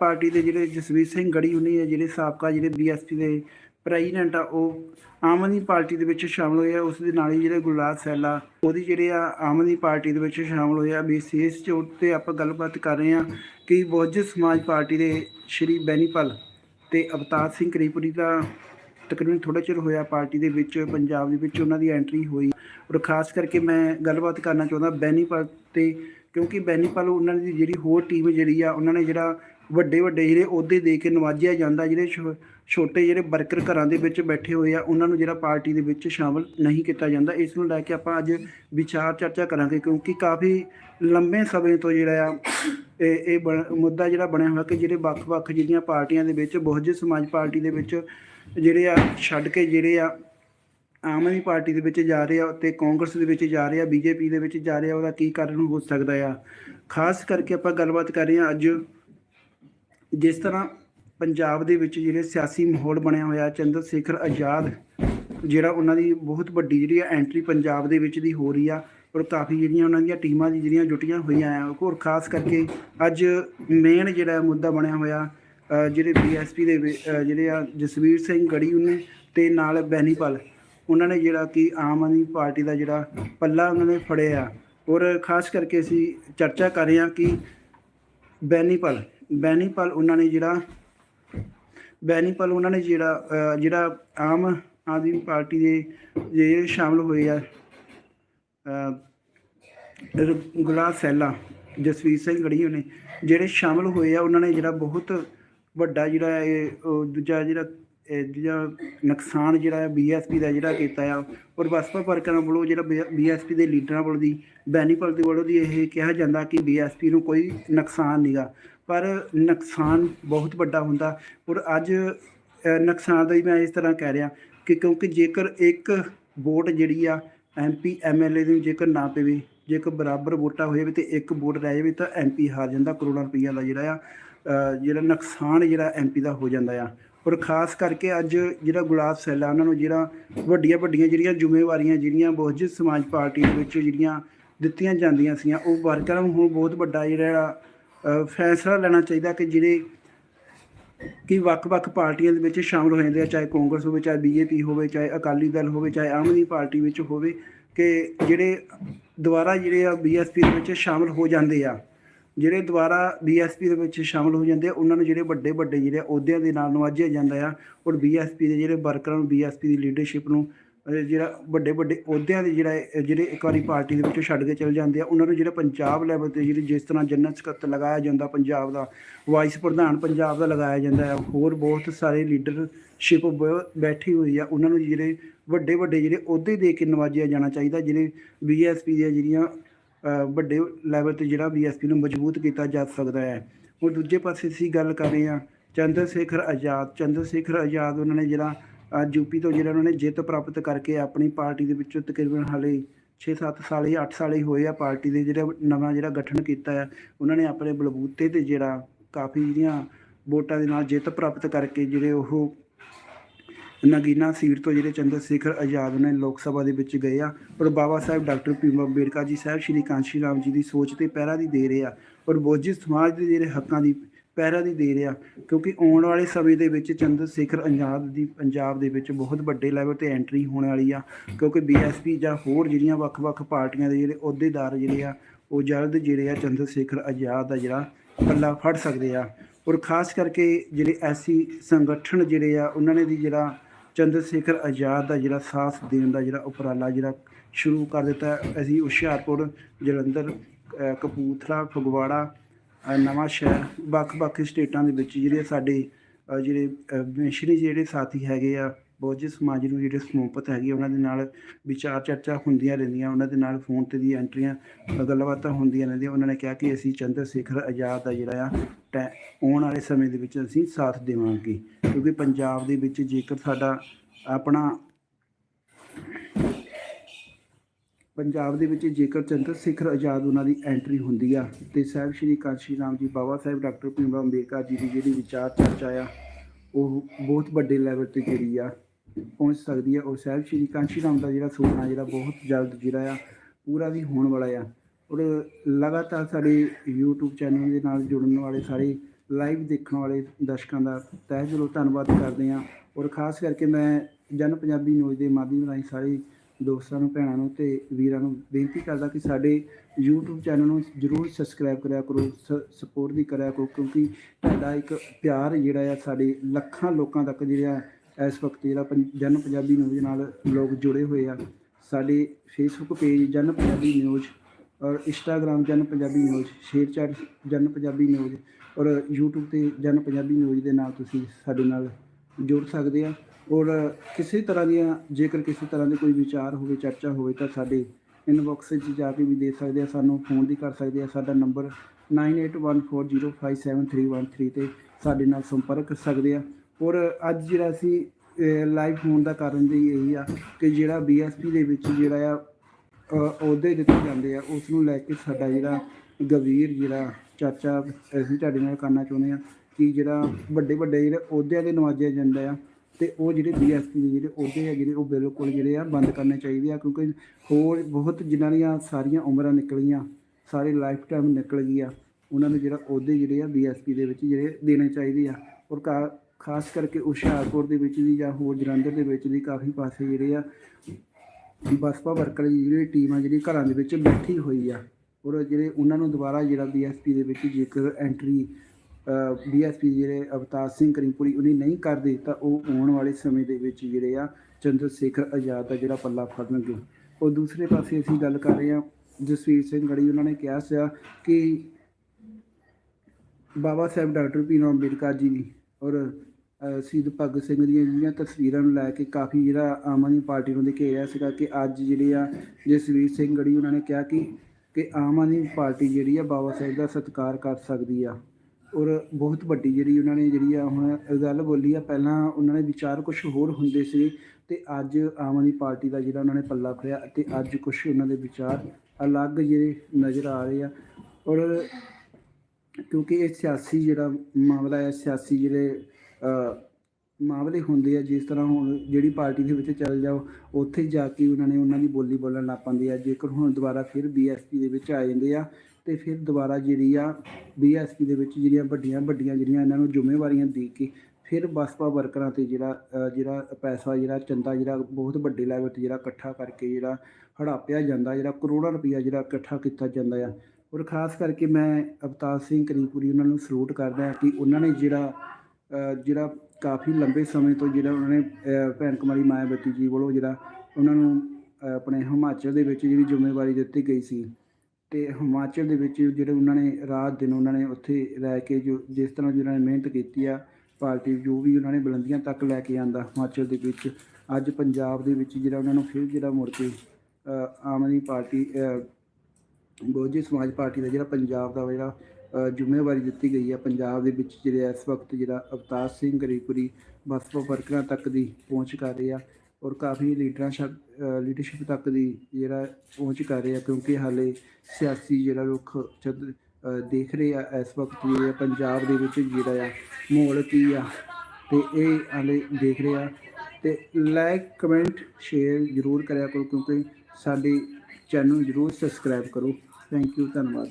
Party ਦੇ ਜਿਹੜੇ ਜਸਵੀਰ ਸਿੰਘ ਗੜੀ ਹੁਣੀ ਹੈ ਜਿਹੜੇ ਸਾਬਕਾ ਜਿਹੜੇ ਬੀਐਸਪੀ ਦੇ ਪ੍ਰੈਜ਼ੀਡੈਂਟ ਆ, ਉਹ ਆਮ ਆਦਮੀ ਪਾਰਟੀ ਦੇ ਵਿੱਚ ਸ਼ਾਮਲ ਹੋਏ ਆ। ਉਸ ਦੇ ਨਾਲ ਹੀ ਜਿਹੜੇ ਗੁਰਲਾਲ ਸੈਲਾ, ਉਹਦੀ ਜਿਹੜੇ ਆ ਆਮ ਆਦਮੀ ਪਾਰਟੀ ਦੇ ਵਿੱਚ ਸ਼ਾਮਲ ਹੋਏ ਆ। ਬੀਸੀਐਸ 'ਚ ਉੱਤੇ ਆਪਾਂ ਗੱਲਬਾਤ ਕਰ ਰਹੇ ਆ ਕਿ ਬਹੁਜਨ ਸਮਾਜ ਪਾਰਟੀ ਦੇ ਸ਼੍ਰੀ ਬੈਨੀਪਾਲ ਤੇ ਅਵਤਾਰ ਸਿੰਘ ਕਰੀਪੁਰੀ ਦਾ ਤਕਰੀਬਨ ਥੋੜਾ ਚਿਰ ਹੋਇਆ ਪਾਰਟੀ ਦੇ ਵਿੱਚ, ਪੰਜਾਬ ਦੇ ਵਿੱਚ ਉਹਨਾਂ ਦੀ ਐਂਟਰੀ ਹੋਈ। ਔਰ ਖਾਸ ਕਰਕੇ ਮੈਂ ਗੱਲਬਾਤ ਕਰਨਾ ਚਾਹੁੰਦਾ ਬੈਨੀਪਲ ਤੇ, ਕਿਉਂਕਿ ਬੈਨੀਪਾਲ ਉਹਨਾਂ ਦੀ ਜਿਹੜੀ ਹੋਰ ਟੀਮ ਜਿਹੜੀ ਆ, ਉਹਨਾਂ ਨੇ ਜਿਹੜਾ ਵੱਡੇ ਵੱਡੇ ਜਿਹੜੇ ਅਹੁਦੇ ਦੇ ਕੇ ਨਵਾਜਿਆ ਜਾਂਦਾ, ਜਿਹੜੇ ਛੋ- ਛੋਟੇ ਜਿਹੜੇ ਵਰਕਰ ਘਰਾਂ ਦੇ ਵਿੱਚ ਬੈਠੇ ਹੋਏ ਆ, ਉਹਨਾਂ ਨੂੰ ਜਿਹੜਾ ਪਾਰਟੀ ਦੇ ਵਿੱਚ ਸ਼ਾਮਲ ਨਹੀਂ ਕੀਤਾ ਜਾਂਦਾ। ਇਸ ਨੂੰ ਲੈ ਕੇ ਆਪਾਂ ਅੱਜ ਵਿਚਾਰ ਚਰਚਾ ਕਰਾਂਗੇ, ਕਿਉਂਕਿ ਕਾਫੀ ਲੰਬੇ ਸਮੇਂ ਤੋਂ ਜਿਹੜਾ ਆ, ਇਹ ਇਹ ਬਣ- ਮੁੱਦਾ ਜਿਹੜਾ ਬਣਿਆ ਹੋਇਆ ਕਿ ਜਿਹੜੇ ਵੱਖ-ਵੱਖ ਜਿਹੜੀਆਂ ਪਾਰਟੀਆਂ ਦੇ ਵਿੱਚ, ਬਹੁਜਨ ਸਮਾਜ ਪਾਰਟੀ ਦੇ ਵਿੱਚ ਜਿਹੜੇ ਆ, ਛੱਡ ਕੇ ਜਿਹੜੇ ਆ, ਆਮ ਆਦਮੀ ਪਾਰਟੀ ਦੇ ਵਿੱਚ ਜਾ ਰਹੇ ਆ ਤੇ ਕਾਂਗਰਸ ਦੇ ਵਿੱਚ ਜਾ ਰਹੇ ਆ, ਬੀਜੇਪੀ ਦੇ ਵਿੱਚ ਜਾ ਰਹੇ ਆ, ਉਹਦਾ ਕੀ ਕਾਰਨ ਹੋ ਸਕਦਾ ਆ? ਖਾਸ ਕਰਕੇ ਆਪਾਂ ਗੱਲਬਾਤ ਕਰ ਰਹੇ ਆ ਅੱਜ ਜਿਸ ਤਰ੍ਹਾਂ ਪੰਜਾਬ ਦੇ ਵਿੱਚ ਜਿਹੜੇ ਸਿਆਸੀ ਮਾਹੌਲ ਬਣਿਆ ਹੋਇਆ ਚੰਦਰ ਸ਼ੇਖਰ ਆਜ਼ਾਦ ਜਿਹੜਾ ਉਹਨਾਂ ਦੀ ਬਹੁਤ ਵੱਡੀ ਜਿਹੜੀ ਆ ਐਂਟਰੀ ਪੰਜਾਬ ਦੇ ਵਿੱਚ ਦੀ ਹੋ ਰਹੀ ਆ ਔਰ ਕਾਫੀ ਜਿਹੜੀਆਂ ਉਹਨਾਂ ਦੀਆਂ ਟੀਮਾਂ ਦੀ ਜਿਹੜੀਆਂ ਜੁਟੀਆਂ ਹੋਈਆਂ ਆ ਔਰ ਖਾਸ ਕਰਕੇ ਅੱਜ ਮੇਨ ਜਿਹੜਾ ਮੁੱਦਾ ਬਣਿਆ ਹੋਇਆ ਜਿਹੜੇ ਬੀਐਸਪੀ ਦੇ ਵਿ- ਅ, ਜਿਹੜੇ ਆ ਜਸਵੀਰ ਸਿੰਘ ਗੜੀ ਉਹਨੇ ਤੇ ਨਾਲ ਬੈਨੀਪਾਲ ਉਹਨਾਂ ਨੇ ਜਿਹੜਾ ਕਿ ਆਮ ਆਦਮੀ ਪਾਰਟੀ ਦਾ ਜਿਹੜਾ ਪੱਲਾ ਉਹਨਾਂ ਨੇ ਫੜਿਆ ਔਰ ਖਾਸ ਕਰਕੇ ਅਸੀਂ ਚਰਚਾ ਕਰ ਰਹੇ ਹਾਂ ਕਿ ਬੈਨੀਪਲ ਬੈਨੀਪਲ ਉਹਨਾਂ ਨੇ ਜਿਹੜਾ ਬੈਨੀਪਲ ਉਹਨਾਂ ਨੇ ਜਿਹੜਾ ਜਿਹੜਾ ਆਮ ਆਦਮੀ ਪਾਰਟੀ ਦੇ ਜਿਹੜੇ ਸ਼ਾਮਲ ਹੋਏ ਆ ਅ, ਸੈਲਾ ਜਸਵੀਰ ਸਿੰਘ ਗੜੀ ਉਹਨੇ ਜਿਹੜੇ ਸ਼ਾਮਲ ਹੋਏ ਆ ਉਹਨਾਂ ਨੇ ਜਿਹੜਾ ਬਹੁਤ ਵੱਡਾ ਜਿਹੜਾ ਇਹ ਉਹ ਦੂਜਾ ਜਿਹੜਾ ਦੂਜਾ ਨੁਕਸਾਨ ਜਿਹੜਾ ਹੈ ਬੀਐਸਪੀ ਦਾ ਜਿਹੜਾ ਕੀਤਾ ਆ ਔਰ ਬਸਪਾ ਵਰਕਰਾਂ ਵੱਲੋਂ ਜਿਹੜਾ ਬੀਐਸਪੀ ਦੇ ਲੀਡਰਾਂ ਵੱਲੋਂ ਦੀ ਬੈਨੀਪਲ ਦੇ ਵੱਲੋਂ ਦੀ ਇਹ ਕਿਹਾ ਜਾਂਦਾ ਕਿ ਬੀਐਸਪੀ ਨੂੰ ਕੋਈ ਨੁਕਸਾਨ ਨਹੀਂਗਾ ਪਰ ਨੁਕਸਾਨ ਬਹੁਤ ਵੱਡਾ ਹੁੰਦਾ। ਔਰ ਅੱਜ ਨੁਕਸਾਨ ਦਾ ਹੀ ਮੈਂ ਇਸ ਤਰ੍ਹਾਂ ਕਹਿ ਰਿਹਾ ਕਿ ਕਿਉਂਕਿ ਜੇਕਰ ਇੱਕ ਵੋਟ ਜਿਹੜੀ ਆ ਐਮਪੀ ਐਮਐਲਏ ਨੂੰ ਜੇਕਰ ਨਾ ਪਵੇ ਜੇਕਰ ਬਰਾਬਰ ਵੋਟਾਂ ਹੋਏ ਵੀ ਤੇ ਇੱਕ ਵੋਟ ਰਹਿ ਜਾਵੇ ਤਾਂ ਐਮਪੀ ਹਾਰ ਜਾਂਦਾ ਕਰੋੜਾਂ ਰੁਪਈਆ ਦਾ ਜਿਹੜਾ ਆ ਜਿਹੜਾ ਨੁਕਸਾਨ ਜਿਹੜਾ ਐਮਪੀ ਦਾ ਹੋ ਜਾਂਦਾ ਆ। ਔਰ ਖਾਸ ਕਰਕੇ ਅੱਜ ਜਿਹੜਾ ਗੁਲਾਬ ਸੈਲਾ ਉਹਨਾਂ ਨੂੰ ਜਿਹੜਾ ਵੱਡੀਆਂ ਵੱਡੀਆਂ ਜਿਹੜੀਆਂ ਜ਼ਿੰਮੇਵਾਰੀਆਂ ਜਿਹੜੀਆਂ ਬਹੁਜਨ ਸਮਾਜ ਪਾਰਟੀ ਦੇ ਵਿੱਚ ਜਿਹੜੀਆਂ ਦਿੱਤੀਆਂ ਜਾਂਦੀਆਂ ਸੀਆਂ ਉਹ ਵਰਕਰਾਂ ਨੂੰ ਹੁਣ ਬਹੁਤ ਵੱਡਾ ਜਿਹੜਾ ਅ, ਫੈਸਲਾ ਲੈਣਾ ਚਾਹੀਦਾ ਕਿ ਜਿਹੜੇ ਕਿ ਵੱਖ-ਵੱਖ ਪਾਰਟੀਆਂ ਦੇ ਵਿੱਚ ਸ਼ਾਮਲ ਹੋ ਜਾਂਦੇ ਆ, ਚਾਹੇ ਕਾਂਗਰਸ ਹੋਵੇ, ਚਾਹੇ ਬੀਜੇਪੀ ਹੋਵੇ, ਚਾਹੇ ਅਕਾਲੀ ਦਲ ਹੋਵੇ, ਚਾਹੇ ਆਮ ਆਦਮੀ ਪਾਰਟੀ ਵਿੱਚ ਹੋਵੇ, ਕਿ ਜਿਹੜੇ ਦੁਬਾਰਾ ਜਿਹੜੇ ਆ ਬੀਐਸਪੀ ਦੇ ਵਿੱਚ ਸ਼ਾਮਲ ਹੋ ਜਾਂਦੇ ਆ, ਜਿਹੜੇ ਦੁਬਾਰਾ ਬੀਐਸਪੀ ਦੇ ਵਿੱਚ ਸ਼ਾਮਲ ਹੋ ਜਾਂਦੇ ਆ, ਉਹਨਾਂ ਨੂੰ ਜਿਹੜੇ ਵੱਡੇ ਵੱਡੇ ਜਿਹੜੇ ਅਹੁਦਿਆਂ ਦੇ ਨਾਲ ਨਵਾਜਿਆ ਜਾਂਦਾ ਆ, ਔਰ ਬੀਐਸਪੀ ਦੇ ਜਿਹੜੇ ਵਰਕਰਾਂ ਨੂੰ, ਬੀਐਸਪੀ ਦੀ ਲੀਡਰਸ਼ਿਪ ਨੂੰ ਜਿਹੜਾ ਵੱਡੇ ਵੱਡੇ ਅਹੁਦਿਆਂ ਦੇ ਜਿਹੜਾ ਜਿਹੜੇ ਇੱਕ ਵਾਰੀ ਪਾਰਟੀ ਦੇ ਵਿੱਚੋਂ ਛੱਡ ਕੇ ਚਲੇ ਜਾਂਦੇ ਆ, ਉਹਨਾਂ ਨੂੰ ਜਿਹੜਾ ਪੰਜਾਬ ਲੈਵਲ ਤੇ ਜਿਹੜੀ ਜਿਸ ਤਰ੍ਹਾਂ ਜਨਰਲ ਸਕੱਤਰ ਲਗਾਇਆ ਜਾਂਦਾ ਪੰਜਾਬ ਦਾ ਵਾਈਸ ਪ੍ਰਧਾਨ ਪੰਜਾਬ ਦਾ ਲਗਾਇਆ ਜਾਂਦਾ ਹੈ, ਹੋਰ ਬਹੁਤ ਸਾਰੇ ਲੀਡਰਸ਼ਿਪ ਬੈਠੀ ਹੋਈ ਆ, ਉਹਨਾਂ ਨੂੰ ਜਿਹੜੇ ਵੱਡੇ ਵੱਡੇ ਜਿਹੜੇ ਅਹੁਦੇ ਦੇ ਕੇ ਨਵਾਜਿਆ ਜਾਣਾ ਚਾਹੀਦਾ, ਜਿਹੜੇ ਬੀਐਸਪੀ ਦੀਆਂ ਜਿਹੜੀਆਂ ਵੱਡੇ ਲੈਵਲ ਤੇ ਜਿਹੜਾ ਬੀਐਸਪੀ ਨੂੰ ਮਜ਼ਬੂਤ ਕੀਤਾ ਜਾ ਸਕਦਾ ਹੈ। ਹੁਣ ਦੂਜੇ ਪਾਸੇ ਅਸੀਂ ਗੱਲ ਕਰ ਰਹੇ ਹਾਂ, ਚੰਦਰ ਸ਼ੇਖਰ ਆਜ਼ਾਦ, ਚੰਦਰ ਸ਼ੇਖਰ ਆਜ਼ਾਦ ਉਹਨਾਂ ਨੇ ਜਿਹੜਾ ਅੱਜ ਯੂਪੀ ਤੋਂ ਜਿਹੜਾ ਉਹਨਾਂ ਨੇ ਜਿੱਤ ਪ੍ਰਾਪਤ ਕਰਕੇ ਆਪਣੀ ਪਾਰਟੀ ਦੇ ਵਿੱਚੋਂ ਤਕਰੀਬਨ ਹਾਲੇ 6-7 ਸਾਲ ਹੀ 8 ਸਾਲ ਹੀ ਹੋਏ ਆ ਪਾਰਟੀ ਦੇ ਜਿਹੜਾ ਨਵਾਂ ਜਿਹੜਾ ਗਠਨ ਕੀਤਾ ਹੈ, ਉਹਨਾਂ ਨੇ ਆਪਣੇ ਬਲਬੂਤੇ ਤੇ ਜਿਹੜਾ ਕਾਫੀ ਜਿਹੜੀਆਂ ਵੋਟਾਂ ਦੇ ਨਾਲ ਜਿੱਤ ਪ੍ਰਾਪਤ ਕਰਕੇ ਜਿਹੜੇ ਉਹ ਨਗੀਨਾ ਸੀਟ ਤੋਂ ਜਿਹੜੇ ਚੰਦਰ ਸ਼ੇਖਰ ਆਜ਼ਾਦ ਨੇ ਲੋਕ ਸਭਾ ਦੇ ਵਿੱਚ ਗਏ ਆ ਔਰ ਬਾਬਾ ਸਾਹਿਬ ਡਾਕਟਰ ਭੀਮ ਅੰਬੇਡਕਰ ਜੀ ਸਾਹਿਬ, ਸ਼੍ਰੀ ਕਾਂਸ਼ੀ ਰਾਮ ਜੀ ਦੀ ਸੋਚ ਤੇ ਪਹਿਰਾ ਦੀ ਦੇ ਰਹੇ ਆ ਔਰ ਬੋਝੀ ਸਮਾਜ ਦੇ ਜਿਹੜੇ ਹੱਕਾਂ ਦੀ ਪਹਿਰਾ ਦੀ ਦੇ ਰਿਹਾ, ਕਿਉਂਕਿ ਆਉਣ ਵਾਲੇ ਸਮੇਂ ਦੇ ਵਿੱਚ ਚੰਦਰ ਸ਼ੇਖਰ ਆਜ਼ਾਦ ਦੀ ਪੰਜਾਬ ਦੇ ਵਿੱਚ ਬਹੁਤ ਵੱਡੇ ਲੈਵਲ ਤੇ ਐਂਟਰੀ ਹੋਣ ਵਾਲੀ ਆ, ਕਿਉਂਕਿ ਬੀਐਸਪੀ ਜਾਂ ਹੋਰ ਜਿਹੜੀਆਂ ਵੱਖ-ਵੱਖ ਪਾਰਟੀਆਂ ਦੇ ਜਿਹੜੇ ਅਹੁਦੇਦਾਰ ਜਿਹੜੇ ਆ, ਉਹ ਜਲਦ ਜਿਹੜੇ ਆ ਚੰਦਰ ਸ਼ੇਖਰ ਆਜ਼ਾਦ ਦਾ ਜਿਹੜਾ ਪੱਲਾ ਫੜ ਸਕਦੇ ਆ। ਔਰ ਖਾਸ ਕਰਕੇ ਜਿਹੜੇ ਐਸੀ ਸੰਗਠਨ ਜਿਹੜੇ ਆ, ਉਹਨਾਂ ਨੇ ਵੀ ਜਿਹੜਾ ਚੰਦਰ ਸ਼ੇਖਰ ਆਜ਼ਾਦ ਦਾ ਜਿਹੜਾ ਸਾਥ ਦੇਣ ਦਾ ਜਿਹੜਾ ਉਪਰਾਲਾ ਜਿਹੜਾ ਸ਼ੁਰੂ ਕਰ ਦਿੱਤਾ। ਅਸੀਂ ਹੁਸ਼ਿਆਰਪੁਰ, ਜਲੰਧਰ ਕਪੂਰਥਲਾ, ਫਗਵਾੜਾ ਨਵਾਂ ਸ਼ਹਿਰ, ਵੱਖ-ਵੱਖ ਸਟੇਟਾਂ ਦੇ ਵਿੱਚ ਜਿਹੜੇ ਸਾਡੇ ਜਿਹੜੇ ਮਿਸ਼ਰੀ ਜਿਹੜੇ ਸਾਥੀ ਹੈਗੇ ਆ ਬਹੁਜਨ ਸਮਾਜ ਨੂੰ ਜਿਹੜੇ ਸਮੂਪਤ ਹੈਗੇ ਉਹਨਾਂ ਦੇ ਨਾਲ ਵਿਚਾਰ ਚਰਚਾ ਹੁੰਦੀਆਂ ਰਹਿੰਦੀਆਂ, ਉਹਨਾਂ ਦੇ ਨਾਲ ਫੋਨ ਤੇ ਦੀ ਐਂਟਰੀਆਂ ਗੱਲਬਾਤਾਂ ਹੁੰਦੀਆਂ ਰਹਿੰਦੀਆਂ। ਉਹਨਾਂ ਨੇ ਕਿਹਾ ਕਿ ਅਸੀਂ ਚੰਦਰ ਸ਼ੇਖਰ ਆਜ਼ਾਦ ਦਾ ਜਿਹੜਾ ਆ, ਟੈ- ਆਉਣ ਵਾਲੇ ਸਮੇਂ ਦੇ ਵਿੱਚ ਅਸੀਂ ਸਾਥ ਦੇਵਾਂਗੇ। ਕਿਉਂਕਿ ਪੰਜਾਬ ਦੇ ਵਿੱਚ ਜੇਕਰ ਸਾਡਾ ਆਪਣਾ ਪੰਜਾਬ ਦੇ ਵਿੱਚ ਜੇਕਰ ਚੰਦਰ ਸਿਖਰ ਆਜ਼ਾਦ ਉਹਨਾਂ ਦੀ ਐਂਟਰੀ ਹੁੰਦੀ ਆ, ਤੇ ਸਾਹਿਬ ਸ਼੍ਰੀ ਕਾਂਸ਼ੀ ਰਾਮ ਜੀ, ਬਾਬਾ ਸਾਹਿਬ ਡਾਕਟਰ ਭੀਮ ਅੰਬੇਦਕਰ ਜੀ ਦੀ ਜਿਹੜੀ ਵਿਚਾਰ ਚਰਚਾ ਆ, ਉਹ ਬਹੁਤ ਵੱਡੇ ਲੈਵਲ ਤੇ ਜਿਹੜੀ ਆ ਪਹੁੰਚ ਸਕਦੀ ਆ, ਔਰ ਸਾਹਿਬ ਸ਼੍ਰੀ ਕਾਂਸ਼ੀ ਰਾਮ ਦਾ ਜਿਹੜਾ ਸੁਪਨਾ ਜਿਹੜਾ ਬਹੁਤ ਜਲਦ ਜਿਹੜਾ ਆ, ਪੂਰਾ ਵੀ ਹੋਣ ਵਾਲਾ ਆ। ਔਰ ਲਗਾਤਾਰ ਸਾਡੇ YouTube ਚੈਨਲ ਦੇ ਨਾਲ ਜੁੜਨ ਵਾਲੇ ਸਾਰੇ ਲਾਈਵ ਦੇਖਣ ਵਾਲੇ ਦਰਸ਼ਕਾਂ ਦਾ ਤਹਿ ਦਿਲੋਂ ਧੰਨਵਾਦ ਕਰਦੇ ਹਾਂ ਔਰ ਖਾਸ ਕਰਕੇ ਮੈਂ ਜਨ ਪੰਜਾਬੀ ਨਿਊਜ਼ ਦੇ ਮਾਧਿਅਮ ਰਾਹੀਂ ਸਾਰੇ ਦੋਸਤਾਂ ਨੂੰ, ਭੈਣਾਂ ਨੂੰ ਤੇ ਵੀਰਾਂ ਨੂੰ ਬੇਨਤੀ ਕਰਦਾ ਕਿ ਸਾਡੇ YouTube ਚੈਨਲ ਨੂੰ ਜਰੂਰ ਸਬਸਕ੍ਰਾਈਬ ਕਰਿਆ ਕਰੋ ਸਪੋਰਟ ਵੀ ਕਰਿਆ ਕਰੋ, ਕਿਉਂਕਿ ਤੁਹਾਡਾ ਇੱਕ ਪਿਆਰ ਜਿਹੜਾ ਆ ਸਾਡੇ ਲੱਖਾਂ ਲੋਕਾਂ ਤੱਕ ਜਿਹੜਾ ਇਸ ਵਕਤ ਜਿਹੜਾ ਪੰ- ਜਨ ਪੰਜਾਬੀ ਨਿਊਜ਼ ਨਾਲ ਲੋਕ ਜੁੜੇ ਹੋਏ ਆ। ਸਾਡੇ ਫੇਸਬੁੱਕ ਪੇਜ ਜਨ ਪੰਜਾਬੀ ਨਿਊਜ਼ ਔਰ ਇੰਸਟਾਗ੍ਰਾਮ ਜਨ ਪੰਜਾਬੀ ਨਿਊਜ਼ ਸ਼ੇਅਰਚੈਟ ਜਨ ਪੰਜਾਬੀ ਨਿਊਜ਼ ਔਰ YouTube ਤੇ ਜਨ ਪੰਜਾਬੀ ਨਿਊਜ਼ ਦੇ ਨਾਲ ਤੁਸੀਂ ਸਾਡੇ ਨਾਲ ਜੁੜ ਸਕਦੇ ਆ। ਔਰ ਕਿਸੇ ਤਰ੍ਹਾਂ ਦੀਆਂ, ਜੇਕਰ ਕਿਸੇ ਤਰ੍ਹਾਂ ਦੇ ਕੋਈ ਵਿਚਾਰ ਹੋਵੇ, ਚਰਚਾ ਹੋਵੇ, ਤਾਂ ਸਾਡੇ ਇਨਬਾਕਸ 'ਚ ਜਾ ਕੇ ਵੀ ਦੇ ਸਕਦੇ ਆ, ਸਾਨੂੰ ਫੋਨ ਵੀ ਕਰ ਸਕਦੇ ਆ। ਸਾਡਾ ਨੰਬਰ 9814057313 ਤੇ ਸਾਡੇ ਨਾਲ ਸੰਪਰਕ ਕਰ ਸਕਦੇ ਆ। ਔਰ ਅੱਜ ਜਿਹੜਾ ਅਸੀਂ ਲਾਈਵ ਹੋਣ ਦਾ ਕਾਰਨ ਵੀ ਇਹੀ ਆ ਕਿ ਜਿਹੜਾ ਬੀਐਸਪੀ ਦੇ ਵਿੱਚ ਜਿਹੜਾ ਆ ਅਹੁਦੇ ਦਿੱਤੇ ਜਾਂਦੇ ਆ, ਉਸ ਨੂੰ ਲੈ ਕੇ ਸਾਡਾ ਜਿਹੜਾ ਗੰਭੀਰ ਜਿਹੜਾ ਚਰਚਾ ਅਸੀਂ ਤੁਹਾਡੇ ਨਾਲ ਕਰਨਾ ਚਾਹੁੰਦੇ ਆ ਕਿ ਜਿਹੜਾ ਵੱਡੇ ਵੱਡੇ ਜਿਹੜੇ ਅਹੁਦਿਆਂ ਦੇ ਨਵਾਜਿਆ ਜਾਂਦਾ ਆ ਤੇ ਉਹ ਜਿਹੜੇ ਬੀਐਸਪੀ ਦੇ ਜਿਹੜੇ ਅਹੁਦੇ ਆ ਜਿਹੜੇ ਉਹ ਬਿਲਕੁਲ ਜਿਹੜੇ ਆ ਬੰਦ ਕਰਨੇ ਚਾਹੀਦੇ ਆ, ਕਿਉਂਕਿ ਹੋਰ ਬਹੁਤ ਜਿਨ੍ਹਾਂ ਦੀਆਂ ਸਾਰੀਆਂ ਉਮਰਾਂ ਨਿਕਲ ਗਈਆਂ ਸਾਰੇ ਲਾਈਫ ਟਾਈਮ ਨਿਕਲ ਗਈ ਆ, ਉਹਨਾਂ ਨੂੰ ਜਿਹੜਾ ਅਹੁਦੇ ਜਿਹੜੇ ਆ ਬੀਐਸਪੀ ਦੇ ਵਿੱਚ ਜਿਹੜੇ ਦੇਣੇ ਚਾਹੀਦੇ ਆ। ਔਰ ਕਾ- ਖਾਸ ਕਰਕੇ ਹੁਸ਼ਿਆਰਪੁਰ ਦੇ ਵਿੱਚ ਵੀ ਜਾਂ ਹੋਰ ਜਲੰਧਰ ਦੇ ਵਿੱਚ ਵੀ ਕਾਫੀ ਪਾਸੇ ਜਿਹੜੇ ਆ ਬਸਪਾ ਵਰਕਰ ਦੀ ਜਿਹੜੀ ਟੀਮ ਆ, ਜਿਹੜੀ ਘਰਾਂ ਦੇ ਵਿੱਚ ਬੈਠੀ ਹੋਈ ਆ, ਔਰ ਜਿਹੜੇ ਉਹਨਾਂ ਨੂੰ ਦੁਬਾਰਾ ਜਿਹੜਾ ਬੀਐਸਪੀ ਦੇ ਵਿੱਚ ਜੇਕਰ ਐਂਟਰੀ ਬੀਐਸਪੀ ਜਿਹੜੇ ਅਵਤਾਰ ਸਿੰਘ ਕਰੀਮਪੁਰੀ, ਉਹਨੇ ਨਹੀਂ ਕਰਦੇ ਤਾਂ ਉਹ ਆਉਣ ਵਾਲੇ ਸਮੇਂ ਦੇ ਵਿੱਚ ਜਿਹੜੇ ਆ, ਚੰਦਰ ਸ਼ੇਖਰ ਆਜ਼ਾਦ ਦਾ ਜਿਹੜਾ ਪੱਲਾ ਫੜਨਗੇ। ਔਰ ਦੂਸਰੇ ਪਾਸੇ ਅਸੀਂ ਗੱਲ ਕਰ ਰਹੇ ਹਾਂ, ਜਸਵੀਰ ਸਿੰਘ ਗੜੀ, ਉਹਨਾਂ ਨੇ ਕਿਹਾ ਸੀ ਕਿ ਬਾਬਾ ਸਾਹਿਬ ਡਾਕਟਰ ਭੀਮ ਅੰਬੇਡਕਰ ਜੀ ਦੀ ਔਰ ਸ਼ਹੀਦ ਭਗਤ ਸਿੰਘ ਦੀਆਂ ਜਿਹੜੀਆਂ ਤਸਵੀਰਾਂ ਨੂੰ ਲੈ ਕੇ ਕਾਫੀ ਜਿਹੜਾ ਆਮ ਆਦਮੀ ਪਾਰਟੀ ਨੂੰ ਘੇਰਿਆ ਸੀਗਾ ਕਿ ਅੱਜ ਜਿਹੜੇ ਆ, ਜਸਵੀਰ ਸਿੰਘ ਗੜੀ, ਉਹਨਾਂ ਨੇ ਕਿਹਾ ਕਿ ਕਿ ਆਮ ਆਦਮੀ ਪਾਰਟੀ ਜਿਹੜੀ ਆ, ਬਾਬਾ ਸਾਹਿਬ ਦਾ ਸਤਿਕਾਰ ਕਰ ਸਕਦੀ ਆ। ਔਰ ਬਹੁਤ ਵੱਡੀ ਜਿਹੜੀ ਉਹਨਾਂ ਨੇ ਜਿਹੜੀ ਆ ਹੁਣ ਗੱਲ ਬੋਲੀ ਆ, ਪਹਿਲਾਂ ਉਹਨਾਂ ਦੇ ਵਿਚਾਰ ਕੁਝ ਹੋਰ ਹੁੰਦੇ ਸੀ ਤੇ ਅੱਜ ਆਮ ਆਦਮੀ ਪਾਰਟੀ ਦਾ ਜਿਹੜਾ ਉਹਨਾਂ ਨੇ ਪੱਲਾ ਫੜਿਆ ਅਤੇ ਅੱਜ ਕੁਝ ਉਹਨਾਂ ਦੇ ਵਿਚਾਰ ਅਲੱਗ ਜਿਹੜੇ ਨਜ਼ਰ ਆ ਰਹੇ ਆ। ਔਰ ਕਿਉਂਕਿ ਇਹ ਸਿਆਸੀ ਜਿਹੜਾ ਮਾਮਲਾ ਹੈ, ਸਿਆਸੀ ਜਿਹੜੇ ਮਾਮਲੇ ਹੁੰਦੇ ਆ, ਜਿਸ ਤਰ੍ਹਾਂ ਹੁਣ ਜਿਹੜੀ ਪਾਰਟੀ ਦੇ ਵਿੱਚ ਚੱਲ ਜਾਓ, ਉੱਥੇ ਜਾ ਕੇ ਉਹਨਾਂ ਨੇ ਉਹਨਾਂ ਦੀ ਬੋਲੀ ਬੋਲਣ ਲੱਗ ਪੈਂਦੇ ਆ। ਜੇਕਰ ਹੁਣ ਦੁਬਾਰਾ ਫਿਰ ਬੀਐਸਪੀ ਦੇ ਵਿੱਚ ਆ ਜਾਂਦੇ ਆ, ਤੇ ਫਿਰ ਦੁਬਾਰਾ ਜਿਹੜੀ ਆ ਬੀਐਸਪੀ ਦੇ ਵਿੱਚ ਜਿਹੜੀਆਂ ਵੱਡੀਆਂ ਵੱਡੀਆਂ ਜਿਹੜੀਆਂ ਇਹਨਾਂ ਨੂੰ ਜ਼ਿੰਮੇਵਾਰੀਆਂ ਦੇ ਕੇ ਫਿਰ ਬਸਪਾ ਵਰਕਰਾਂ ਤੇ ਜਿਹੜਾ ਜਿਹੜਾ ਪੈਸਾ, ਜਿਹੜਾ ਚੰਦਾ, ਜਿਹੜਾ ਬਹੁਤ ਵੱਡੇ ਲੈਵਲ ਤੇ ਜਿਹੜਾ ਇਕੱਠਾ ਕਰਕੇ ਜਿਹੜਾ ਹੜਾਪਿਆ ਜਾਂਦਾ, ਜਿਹੜਾ ਕਰੋੜਾਂ ਰੁਪਈਆ ਜਿਹੜਾ ਇਕੱਠਾ ਕੀਤਾ ਜਾਂਦਾ ਆ। ਔਰ ਖਾਸ ਕਰਕੇ ਮੈਂ ਅਵਤਾਰ ਸਿੰਘ ਕਰੀਪੁਰੀ ਉਹਨਾਂ ਨੂੰ ਸਲੂਟ ਕਰਦਾ ਕਿ ਉਹਨਾਂ ਨੇ ਜਿਹੜਾ ਜਿਹੜਾ ਕਾਫੀ ਲੰਬੇ ਸਮੇਂ ਤੋਂ ਜਿਹੜਾ ਉਹਨਾਂ ਨੇ ਭੈਣ ਕੁਮਾਰੀ ਮਾਇਆਵਤੀ ਜੀ ਵੱਲੋਂ ਜਿਹੜਾ ਉਹਨਾਂ ਨੂੰ ਆਪਣੇ ਹਿਮਾਚਲ ਦੇ ਵਿੱਚ ਜਿਹੜੀ ਜ਼ਿੰਮੇਵਾਰੀ ਦਿੱਤੀ ਗਈ ਸੀ ਤੇ ਹਿਮਾਚਲ ਦੇ ਵਿੱਚ ਜਿਹੜੇ ਉਹਨਾਂ ਨੇ ਰਾਤ ਦਿਨ ਉਹਨਾਂ ਨੇ ਉੱਥੇ ਰਹਿ ਕੇ ਜੋ, ਜਿਸ ਤਰ੍ਹਾਂ ਜਿਹਨਾਂ ਨੇ ਮਿਹਨਤ ਕੀਤੀ ਆ, ਪਾਰਟੀ ਜੋ ਵੀ ਉਹਨਾਂ ਨੇ ਬੁਲੰਦੀਆਂ ਤੱਕ ਲੈ ਕੇ ਆਂਦਾ ਹਿਮਾਚਲ ਦੇ ਵਿੱਚ, ਅੱਜ ਪੰਜਾਬ ਦੇ ਵਿੱਚ ਜਿਹੜਾ ਉਹਨਾਂ ਨੂੰ ਫਿਰ ਜਿਹੜਾ ਮੁੜ ਕੇ ਆਮ ਆਦਮੀ ਪਾਰਟੀ ਬਹੁਜਨ ਸਮਾਜ ਪਾਰਟੀ ਦਾ ਜਿਹੜਾ ਪੰਜਾਬ ਦਾ ਜਿਹੜਾ ਜ਼ਿੰਮੇਵਾਰੀ ਦਿੱਤੀ ਗਈ ਹੈ। ਪੰਜਾਬ ਦੇ ਵਿੱਚ ਜਿਹੜੇ ਇਸ ਵਕਤ ਜਿਹੜਾ ਅਵਤਾਰ ਸਿੰਘ ਗਰੀਪੁਰੀ ਬਸਪਾ ਵਰਕਰਾਂ ਤੱਕ ਦੀ ਪਹੁੰਚ ਕਰ ਰਹੇ ਆ ਔਰ ਕਾਫੀ ਲੀਡਰਾਂ ਲੀਡਰਸ਼ਿਪ ਤੱਕ ਦੀ ਜਿਹੜਾ ਪਹੁੰਚ ਕਰ ਰਹੇ ਆ ਕਿਉਂਕਿ ਹਾਲੇ ਸਿਆਸੀ ਜਿਹੜਾ ਰੁਖ ਜਦ ਦੇਖ ਰਹੇ ਆ ਇਸ ਵਕਤ ਜਿਹੜੇ ਪੰਜਾਬ ਦੇ ਵਿੱਚ ਜਿਹੜਾ ਆ ਮਾਹੌਲ ਕੀ ਆ ਤੇ ਇਹ ਹਾਲੇ ਦੇਖ ਰਹੇ ਆ। ਤੇ ਲਾਈਕ ਕਮੈਂਟ ਸ਼ੇਅਰ ਜ਼ਰੂਰ ਕਰਿਆ ਕਰੋ ਕਿਉਂਕਿ ਸਾਡੇ ਚੈਨਲ ਨੂੰ ਜ਼ਰੂਰ ਸਬਸਕ੍ਰਾਈਬ ਕਰੋ। ਥੈਂਕ ਯੂ ਧੰਨਵਾਦ।